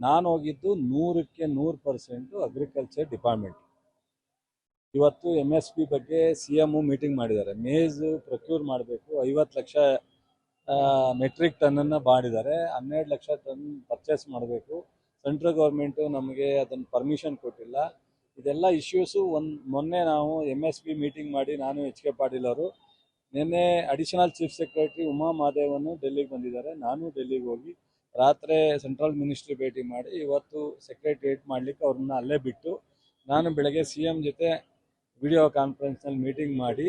ನಾನು ಹೋಗಿದ್ದು ನೂರಕ್ಕೆ ನೂರು ಪರ್ಸೆಂಟು ಅಗ್ರಿಕಲ್ಚರ್ ಡಿಪಾರ್ಟ್ಮೆಂಟ್ ಇವತ್ತು ಎಂ ಎಸ್ ಪಿ ಬಗ್ಗೆ ಸಿ ಎಂ ಮೀಟಿಂಗ್ ಮಾಡಿದ್ದಾರೆ. ಮೇಜ್ ಪ್ರೊಕ್ಯೂರ್ ಮಾಡಬೇಕು. ಐವತ್ತು ಲಕ್ಷ ಮೆಟ್ರಿಕ್ ಟನ್ನನ್ನು ಮಾಡಿದ್ದಾರೆ. ಹನ್ನೆರಡು ಲಕ್ಷ ಟನ್ ಪರ್ಚೇಸ್ ಮಾಡಬೇಕು. ಸೆಂಟ್ರಲ್ ಗೌರ್ಮೆಂಟು ನಮಗೆ ಅದನ್ನು ಪರ್ಮಿಷನ್ ಕೊಟ್ಟಿಲ್ಲ. ಇದೆಲ್ಲ ಇಶ್ಯೂಸು ಒಂದು, ಮೊನ್ನೆ ನಾವು ಎಂ ಎಸ್ ಪಿ ಮೀಟಿಂಗ್ ಮಾಡಿ ನಾನು ಎಚ್ ಕೆ ಪಾಟೀಲ್ ಅವರು, ನಿನ್ನೆ ಅಡಿಷನಲ್ ಚೀಫ್ ಸೆಕ್ರೆಟರಿ ಉಮಾ ಮಹಾದೇವನ್ನು ಡೆಲ್ಲಿಗೆ ಬಂದಿದ್ದಾರೆ. ನಾನು ಡೆಲ್ಲಿಗೆ ಹೋಗಿ ರಾತ್ರಿ ಸೆಂಟ್ರಲ್ ಮಿನಿಸ್ಟ್ರಿ ಭೇಟಿ ಮಾಡಿ ಇವತ್ತು ಸೆಕ್ರೆಟ್ರಿಯೇಟ್ ಮಾಡಲಿಕ್ಕೆ ಅವ್ರನ್ನ ಅಲ್ಲೇ ಬಿಟ್ಟು ನಾನು ಬೆಳಗ್ಗೆ ಸಿ ಎಂ ಜೊತೆ ವಿಡಿಯೋ ಕಾನ್ಫರೆನ್ಸ್ನಲ್ಲಿ ಮೀಟಿಂಗ್ ಮಾಡಿ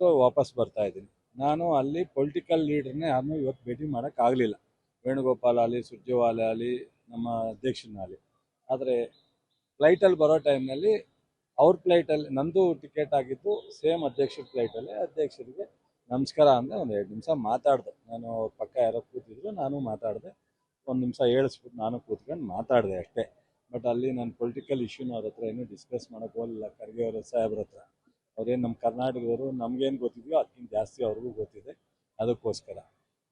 ಸೊ ವಾಪಸ್ ಬರ್ತಾ ಇದ್ದೀನಿ. ನಾನು ಅಲ್ಲಿ ಪೊಲಿಟಿಕಲ್ ಲೀಡ್ರನ್ನೇ ಯಾರನ್ನೂ ಇವತ್ತು ಭೇಟಿ ಮಾಡೋಕ್ಕಾಗಲಿಲ್ಲ ವೇಣುಗೋಪಾಲ್ ಆಗಲಿ, ಸುರ್ಜೇವಾಲ ಆಗಲಿ, ನಮ್ಮ ಅಧ್ಯಕ್ಷನಾಗಲಿ ಆದರೆ ಫ್ಲೈಟಲ್ಲಿ ಬರೋ ಟೈಮ್ನಲ್ಲಿ ಅವ್ರ ಫ್ಲೈಟಲ್ಲಿ ನಂದು ಟಿಕೆಟ್ ಆಗಿದ್ದು ಸೇಮ್ ಅಧ್ಯಕ್ಷರ ಫ್ಲೈಟಲ್ಲೇ ಅಧ್ಯಕ್ಷರಿಗೆ ನಮಸ್ಕಾರ ಅಂದರೆ ಒಂದು ಎರಡು ನಿಮಿಷ ಮಾತಾಡಿದೆ. ನಾನು ಪಕ್ಕ ಯಾರೋ ಕೂತಿದ್ರು, ನಾನು ಮಾತಾಡಿದೆ. ಒಂದು ನಿಮಿಷ ಹೇಳಿಸ್ಬಿಟ್ಟು ನಾನು ಕೂತ್ಕೊಂಡು ಮಾತಾಡಿದೆ ಅಷ್ಟೇ. ಬಟ್ ಅಲ್ಲಿ ನಾನು ಪೊಲಿಟಿಕಲ್ ಇಶ್ಯೂನ ಅವ್ರ ಹತ್ರ ಏನೂ ಡಿಸ್ಕಸ್ ಮಾಡೋಕ್ಕೆ ಹೋಗಲಿಲ್ಲ. ಖರ್ಗೆ ಅವರ ಸಾಹೇಬ್ರ ಹತ್ರ. ಅವ್ರೇನು ನಮ್ಮ ಕರ್ನಾಟಕದವರು ನಮಗೇನು ಗೊತ್ತಿದೆಯೋ ಅದಕ್ಕಿಂತ ಜಾಸ್ತಿ ಅವ್ರಿಗೂ ಗೊತ್ತಿದೆ. ಅದಕ್ಕೋಸ್ಕರ.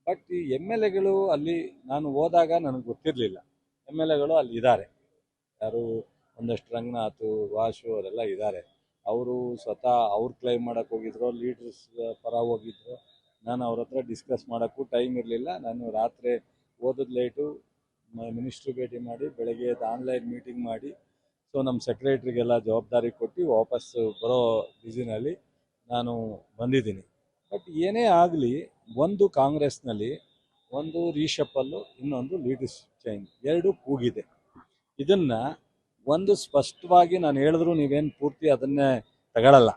ಬಟ್ ಈ ಎಂ ಎಲ್ ಎಗಳು ಅಲ್ಲಿ ನಾನು ಹೋದಾಗ ನನಗೆ ಗೊತ್ತಿರಲಿಲ್ಲ. ಎಂ ಎಲ್ ಎಗಳು ಅಲ್ಲಿ ಇದ್ದಾರೆ ಯಾರು ಒಂದಷ್ಟು ರಂಗನಾಥ್ ವಾಶು ಅವರೆಲ್ಲ ಇದ್ದಾರೆ ಅವರು ಸ್ವತಃ ಅವ್ರು ಕ್ಲೈಮ್ ಮಾಡೋಕ್ಕೆ ಹೋಗಿದ್ರು ಲೀಡರ್ಸ್ ಪರ ಹೋಗಿದ್ರು. ನಾನು ಅವ್ರ ಹತ್ರ ಡಿಸ್ಕಸ್ ಮಾಡೋಕ್ಕೂ ಟೈಮ್ ಇರಲಿಲ್ಲ. ನಾನು ರಾತ್ರಿ ಓದೋದು ಲೇಟು ಮಿನಿಸ್ಟ್ರು ಭೇಟಿ ಮಾಡಿ, ಬೆಳಗ್ಗೆ ಆನ್ಲೈನ್ ಮೀಟಿಂಗ್ ಮಾಡಿ ಸೊ ನಮ್ಮ ಸೆಕ್ರೆಟ್ರಿಗೆಲ್ಲ ಜವಾಬ್ದಾರಿ ಕೊಟ್ಟು ವಾಪಸ್ ಬರೋ ಬ್ಯುಸಿನಲ್ಲಿ ನಾನು ಬಂದಿದ್ದೀನಿ. ಬಟ್ ಏನೇ ಆಗಲಿ, ಒಂದು ಕಾಂಗ್ರೆಸ್ನಲ್ಲಿ ಒಂದು ರೀಶಪ್ಪಲ್ಲು ಇನ್ನೊಂದು ಲೀಡರ್ಶಿಪ್ ಚೇಂಜ್ ಎರಡು ಕೂಗಿದೆ. ಇದನ್ನು ಒಂದು ಸ್ಪಷ್ಟವಾಗಿ ನಾನು ಹೇಳಿದ್ರು ನೀವೇನು ಪೂರ್ತಿ ಅದನ್ನೇ ತಗೊಳ್ಳಲ್ಲ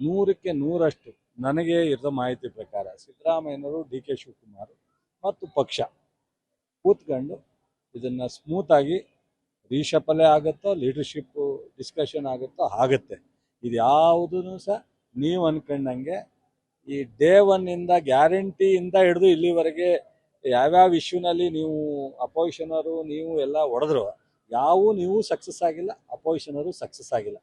ನೂರಕ್ಕೆ ನೂರಷ್ಟು ನನಗೆ ಇರೋ ಮಾಹಿತಿ ಪ್ರಕಾರ ಸಿದ್ದರಾಮಯ್ಯನವರು, ಡಿ ಕೆ ಶಿವಕುಮಾರ್ ಮತ್ತು ಪಕ್ಷ. ಕೂತ್ಕೊಂಡು ಇದನ್ನು ಸ್ಮೂತಾಗಿ ರೀಶಫಲೇ ಆಗುತ್ತೋ ಲೀಡರ್ಶಿಪ್ ಡಿಸ್ಕಷನ್ ಆಗುತ್ತೋ ಆಗುತ್ತೆ. ಇದು ಯಾವುದೂ ಸಹ ನೀವು ಅನ್ಕೊಂಡಂಗೆ ಈ ಡೇ ಒನ್ನಿಂದ ಗ್ಯಾರಂಟಿಯಿಂದ ಹಿಡಿದು ಇಲ್ಲಿವರೆಗೆ ಯಾವ್ಯಾವ ಇಶ್ಯೂನಲ್ಲಿ ನೀವು ಅಪೋಸಿಷನರು ನೀವು ಎಲ್ಲ ಹೊಡೆದ್ರು, ಯಾವೂ ನೀವು ಸಕ್ಸಸ್ ಆಗಿಲ್ಲ ಅಪೋಸಿಷನರು ಸಕ್ಸಸ್ ಆಗಿಲ್ಲ.